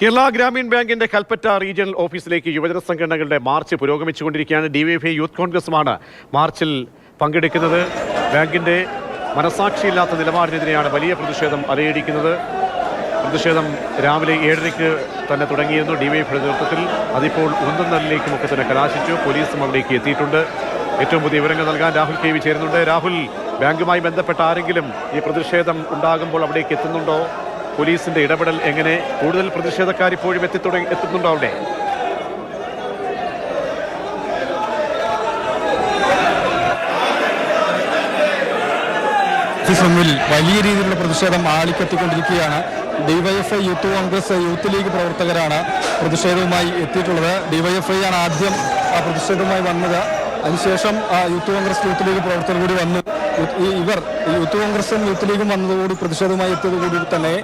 കേരള ഗ്രാമീൺ ബാങ്കിന്റെ കൽപ്പറ്റ റീജിയണൽ ഓഫീസിലേക്ക് യുവജന സംഘടനകളുടെ മാർച്ച് പുരോഗമിച്ചുകൊണ്ടിരിക്കുകയാണ്. ഡിവൈഎഫ്ഐ യൂത്ത് കോൺഗ്രസുമാണ് മാർച്ചിൽ പങ്കെടുക്കുന്നത്. ബാങ്കിന്റെ മനസാക്ഷിയില്ലാത്ത നിലപാടിനെതിരെയാണ് വലിയ പ്രതിഷേധം അലയടിക്കുന്നത്. പ്രതിഷേധം രാവിലെ ഏഴരയ്ക്ക് തന്നെ തുടങ്ങിയിരുന്നു ഡിവൈഎഫ്ഐയുടെ നേതൃത്വത്തിൽ. അതിപ്പോൾ ഉന്തന്നലിലേക്കും ഒക്കെ തന്നെ കലാശിച്ചു. പോലീസും അവിടേക്ക് എത്തിയിട്ടുണ്ട്. ഏറ്റവും പുതിയ വിവരങ്ങൾ നൽകാൻ രാഹുൽ കെ വി ചേരുന്നുണ്ട്. രാഹുൽ ബാങ്കുമായി ബന്ധപ്പെട്ട ആരെങ്കിലും ഈ പ്രതിഷേധം ഉണ്ടാകുമ്പോൾ അവിടേക്ക് എത്തുന്നുണ്ടോ? പോലീസിന്റെ ഇടപെടൽ എങ്ങനെ കൂടുതൽ പ്രതിഷേധക്കാർ ഇപ്പോഴും എത്തിത്തുടങ്ങി എത്തുന്നുണ്ടോ അവിടെ? വലിയ രീതിയിലുള്ള പ്രതിഷേധം ആളിക്കത്തിക്കൊണ്ടിരിക്കുകയാണ്. DYFI Youth Congress Youth League പ്രവർത്തകരാണ് പ്രതിഷേധവുമായി എത്തിയിട്ടുള്ളത്. ഡിവൈഎഫ്ഐ ആണ് ആദ്യം പ്രതിഷേധവുമായി വന്നത്. അതിനുശേഷം യൂത്ത് കോൺഗ്രസ് യൂത്ത് ലീഗ് പ്രവർത്തകർ കൂടി വന്ന് ഇവർ യൂത്ത് കോൺഗ്രസും യൂത്ത് ലീഗും വന്നതോടുകൂടി പ്രതിഷേധവുമായി എത്തിയതോടുകൂടി തന്നെ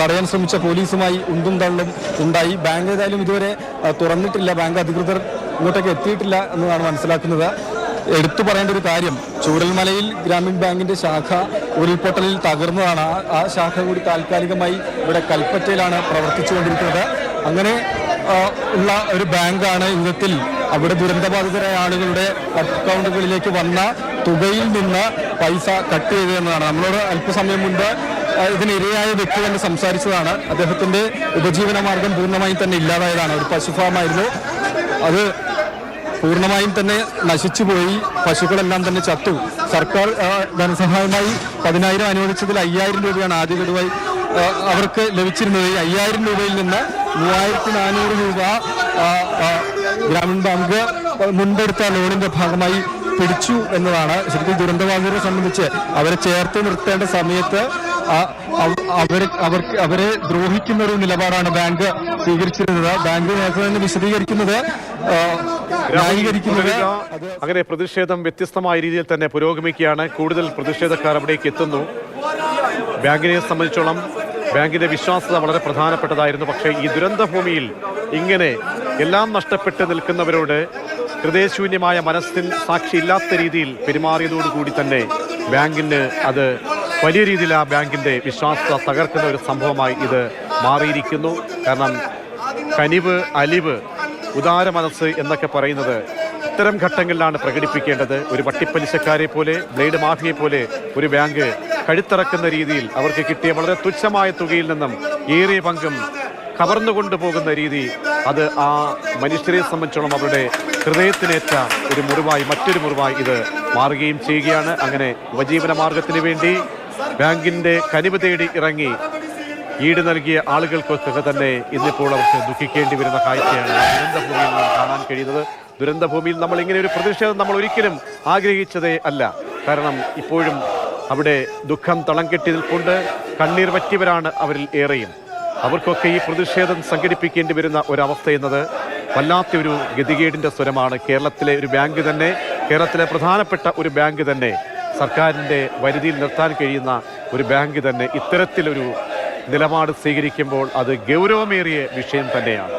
തടയാൻ ശ്രമിച്ച പോലീസുമായി ഉന്തും തള്ളും ഉണ്ടായി. ബാങ്ക് ഏതായാലും ഇതുവരെ തുറന്നിട്ടില്ല. ബാങ്ക് അധികൃതർ ഇങ്ങോട്ടേക്ക് എത്തിയിട്ടില്ല എന്നതാണ് മനസ്സിലാക്കുന്നത്. എടുത്തു പറയേണ്ട ഒരു കാര്യം ചൂരൽമലയിൽ ഗ്രാമീൺ ബാങ്കിന്റെ ശാഖ ഉരുൾപൊട്ടലിൽ തകർന്നതാണ്. ആ- ശാഖ കൂടി താൽക്കാലികമായി ഇവിടെ കൽപ്പറ്റയിലാണ് പ്രവർത്തിച്ചുകൊണ്ടിരിക്കുന്നത്. അങ്ങനെ ഉള്ള ഒരു ബാങ്കാണ് വിധത്തിൽ അവിടെ ദുരന്തബാധിതരായ ആളുകളുടെ അക്കൗണ്ടുകളിലേക്ക് വന്ന തുകയിൽ നിന്ന് പൈസ കട്ട് ചെയ്തു എന്നതാണ്. നമ്മളോട് അല്പസമയം മുൻപ് ഇതിനിരയായ വ്യക്തി തന്നെ സംസാരിച്ചതാണ്. അദ്ദേഹത്തിന്റെ ഉപജീവന മാർഗം പൂർണമായും തന്നെ ഇല്ലാതായതാണ്. ഒരു പശുഫാമായിരുന്നു. അത് പൂർണമായും തന്നെ നശിച്ചുപോയി. പശുക്കളെല്ലാം തന്നെ ചത്തു. സർക്കാർ ധനസഹായമായി പതിനായിരം അനുവദിച്ചതിൽ അയ്യായിരം രൂപയാണ് ആദ്യ ഗഡുവായി അവർക്ക് ലഭിച്ചിരുന്നത്. ഈ അയ്യായിരം രൂപയിൽ നിന്ന് മൂവായിരത്തി നാനൂറ് രൂപ ഗ്രാമീൺ ബാങ്ക് മുൻപെടുത്ത ലോണിന്റെ ഭാഗമായി പിടിച്ചു എന്നതാണ്. ശരിക്കും ദുരന്തബാധിതരെ സംബന്ധിച്ച് അവരെ ചേർത്ത് നിർത്തേണ്ട സമയത്ത് അവരെ അവർക്ക് അവരെ ദ്രോഹിക്കുന്ന ഒരു നിലപാടാണ് ബാങ്ക് സ്വീകരിച്ചിരുന്നത്. ബാങ്ക് നേരത്തെ വിശദീകരിക്കുന്നത് അങ്ങനെ പ്രതിഷേധം വ്യത്യസ്തമായ രീതിയിൽ തന്നെ പുരോഗമിക്കുകയാണ്. കൂടുതൽ പ്രതിഷേധക്കാർ അവിടേക്ക് എത്തുന്നു. ബാങ്കിനെ സംബന്ധിച്ചോളം ബാങ്കിന്റെ വിശ്വാസ്യത വളരെ പ്രധാനപ്പെട്ടതായിരുന്നു. പക്ഷേ ഈ ദുരന്തഭൂമിയിൽ ഇങ്ങനെ എല്ലാം നഷ്ടപ്പെട്ട് നിൽക്കുന്നവരോട് ഹൃദയശൂന്യമായ മനസ്സിൽ സാക്ഷിയില്ലാത്ത രീതിയിൽ പെരുമാറിയതോടുകൂടി തന്നെ ബാങ്കിന് അത് വലിയ രീതിയിൽ ആ ബാങ്കിന്റെ വിശ്വാസ്യത തകർക്കുന്ന ഒരു സംഭവമായി ഇത് മാറിയിരിക്കുന്നു. കാരണം കനിവ് അലിവ് ഉദാര മനസ്സ് എന്നൊക്കെ പറയുന്നത് ഇത്തരം ഘട്ടങ്ങളിലാണ് പ്രകടിപ്പിക്കേണ്ടത്. ഒരു വട്ടിപ്പലിശക്കാരെ പോലെ ബ്ലേഡ് മാഫിയെ പോലെ ഒരു ബാങ്ക് കഴുത്തിറക്കുന്ന രീതിയിൽ അവർക്ക് കിട്ടിയ വളരെ തുച്ഛമായ തുകയിൽ നിന്നും ഏറിയ പങ്കും കവർന്നു കൊണ്ടുപോകുന്ന രീതി അത് ആ മനുഷ്യരെ സംബന്ധിച്ചോളം അവരുടെ ഹൃദയത്തിനേറ്റ ഒരു മുറിവായി മറ്റൊരു മുറിവായി ഇത് മാറുകയും ചെയ്യുകയാണ്. അങ്ങനെ ഉപജീവന മാർഗത്തിന് വേണ്ടി ബാങ്കിന്റെ കനിവ് തേടി ഇറങ്ങി ഈട് നൽകിയ ആളുകൾക്കൊക്കെ തന്നെ ഇന്നിപ്പോൾ അവർക്ക് ദുഃഖിക്കേണ്ടി വരുന്ന കാഴ്ചയാണ്. ദുരന്തഭൂമിയിൽ കാണാൻ കഴിയുന്നത്. ദുരന്തഭൂമിയിൽ നമ്മൾ ഇങ്ങനെ ഒരു പ്രതിഷേധം നമ്മൾ ഒരിക്കലും ആഗ്രഹിച്ചതേ അല്ല. കാരണം ഇപ്പോഴും അവിടെ ദുഃഖം തളം കെട്ടി കണ്ണീർ വറ്റിയവരാണ് അവരിൽ ഏറെയും. അവർക്കൊക്കെ ഈ പ്രതിഷേധം സംഘടിപ്പിക്കേണ്ടി വരുന്ന ഒരവസ്ഥ എന്നത് വല്ലാത്തൊരു ഗതികേടിന്റെ സ്വരമാണ്. കേരളത്തിലെ ഒരു ബാങ്ക് തന്നെ കേരളത്തിലെ പ്രധാനപ്പെട്ട ഒരു ബാങ്ക് തന്നെ സർക്കാരിന്റെ വരുതിയിൽ നിർത്താൻ കഴിയുന്ന ഒരു ബാങ്ക് തന്നെ ഇത്തരത്തിലൊരു നിലപാട് സ്വീകരിക്കുമ്പോൾ അത് ഗൗരവമേറിയ വിഷയം തന്നെയാണ്.